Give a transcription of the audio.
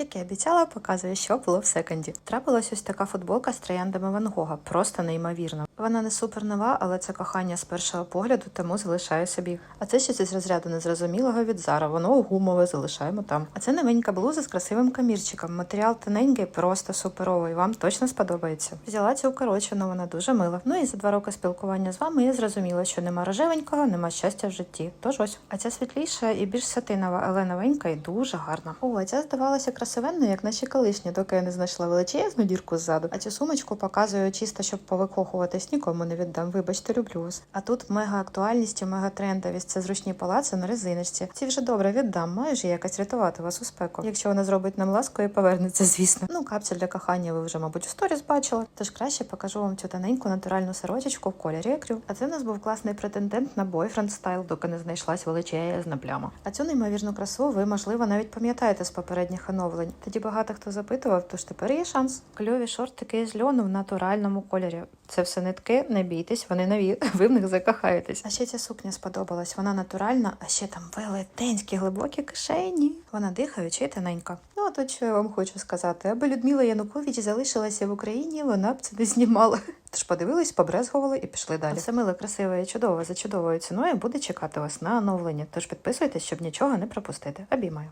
Як і обіцяла, показує, що було в секонді. Трапилась ось така футболка з трояндами Ван Гога. Просто неймовірно. Вона не супер нова, але це кохання з першого погляду, тому залишаю собі. А це щось із розряду незрозумілого від Зара. Воно гумове, залишаємо там. А це новенька блуза з красивим камірчиком. Матеріал тоненький, просто суперовий. Вам точно сподобається. Взяла цю укорочену, вона дуже мила. Ну і за два роки спілкування з вами я зрозуміла, що нема рожевенького, нема щастя в житті. Тож ось. А ця світліша і більш сатинова, але новенька і дуже гарна. О, ця здавалася красивенною, як наші колишні, доки я не знайшла величезну дірку ззаду. А цю сумочку показую чисто, щоб повикохуватись, нікому не віддам. Вибачте, люблю вас. А тут мега актуальність і мега трендовість. Це зручні палаци на резиночці. Ці вже добре віддам. Майже якось рятувати вас у спеку. Якщо вона зробить нам ласку і повернеться, звісно. Ну, капсуль для кохання ви вже, мабуть, в сторіс бачили. Тож краще покажу вам цю тоненьку натуральну сорочечку в кольорі екрю. А це в нас був класний претендент на бойфренд стайл, доки не знайшлась величезна пляма. А цю неймовірну красу ви, можливо, навіть пам'ятаєте з попередніх оновлень. Тоді багато хто запитував, тож тепер є шанс. Кльові шортики з льону в натуральному кольорі. Це все нитки, не бійтесь, вони нові. Ви в них закохаєтесь. А ще ця сукня сподобалась. Вона натуральна, а ще там велетенські глибокі кишені. Вона дихаюча і тоненька. Ну а тут що я вам хочу сказати, аби Людмила Янукович залишилася в Україні, вона б це не знімала. Тож подивились, побрезгували і пішли далі. Все миле, красиве і чудове за чудовою ціною буде чекати вас на оновлення. Тож підписуйтесь, щоб нічого не пропустити. Обіймаю.